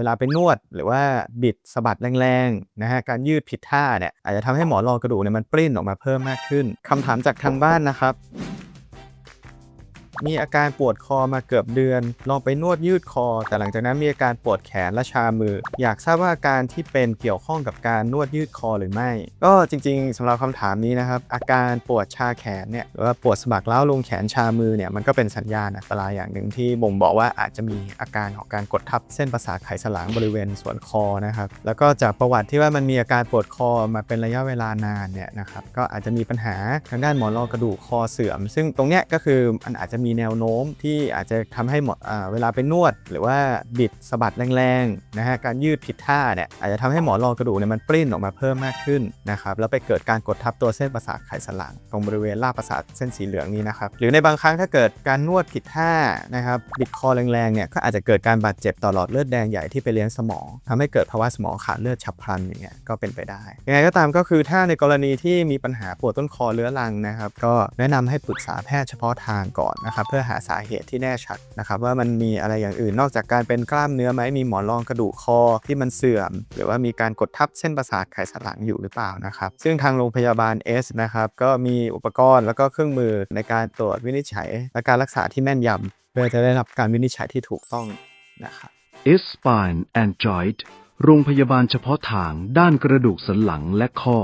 เวลาไปนวด หรือว่าบิดสะบัดแรงๆนะฮะการยืดผิดท่าเนี่ยอาจจะทำให้หมอนรองกระดูกเนี่ยมันปริ้นออกมาเพิ่มมากขึ้นคำถามจากทางบ้านนะครับ มีอาการปวดคอมาเกือบเดือน ลองไปนวดยืดคอ แต่หลังจากนั้นมีอาการปวดแขนและชามือ อยากทราบว่าอาการที่เป็นเกี่ยวข้องกับการนวดยืดคอหรือไม่ ก็จริง ๆสำหรับคำถามนี้นะครับอาการปวดชาแขนเนี่ยหรือว่าปวดสะบักเล้าลงแขนชามือเนี่ยมันก็เป็นสัญญาณอันตรายอย่างหนึ่งที่บ่งบอกว่าอาจจะมีอาการของการกดทับเส้นประสาทไขสันหลังบริเวณส่วนคอนะครับแล้วก็จากประวัติที่ว่ามันมีอาการปวดคอมาเป็นระยะเวลานานเนี่ยนะครับก็อาจจะมีปัญหาทางด้านหมอนรองกระดูกคอเสื่อม ซึ่งตรงเนี้ยก็คือมันอาจจะมีีแนวโน้มที่อาจจะทำให้หมอเวลาไปนวด หรือว่าบิดสะบัดแรงๆนะฮะการยืดผิดท่าเนี่ยอาจจะทำให้หมอนรองกระดูกเนี่ยมันปริ้นออกมาเพิ่มมากขึ้นนะครับแล้วไปเกิดการกดทับตัวเส้นประสาทไขสันหลังตรงบริเวณรากประสาทเส้นสีเหลืองนี้นะครับหรือในบางครั้งถ้าเกิดการนวดผิดท่านะครับบิดคอแรงๆเนี่ยก็อาจจะเกิดการบาดเจ็บต่อหลอดเลือดแดงใหญ่ที่ไปเลี้ยงสมองทำให้เกิดภาวะสมองขาดเลือดฉับพลันอย่างเงี้ยก็เป็นไปได้ยังไงก็ตามก็คือถ้าในกรณีที่มีปัญหาปวดต้นคอเรื้อรังนะครับก็แนะนำให้ปรึกษาแพทย์เฉพาะทางก่อนนะครับนะครับเพื่อหาสาเหตุที่แน่ชัดนะครับว่ามันมีอะไรอย่างอื่นนอกจากการเป็นกล้ามเนื้อไหมมีหมอนรองกระดูกคอที่มันเสื่อม หรือว่ามีการกดทับเส้นประสาทไขสันหลังอยู่หรือเปล่านะครับซึ่งทางโรงพยาบาล S นะครับก็มีอุปกรณ์แล้วก็เครื่องมือในการตรวจวินิจฉัย และการรักษาที่แม่นยำเพื่อจะได้รับการวินิจฉัยที่ถูกต้องนะครับ S Spine and Joint โรงพยาบาลเฉพาะทางด้านกระดูกสันหลังและข้อ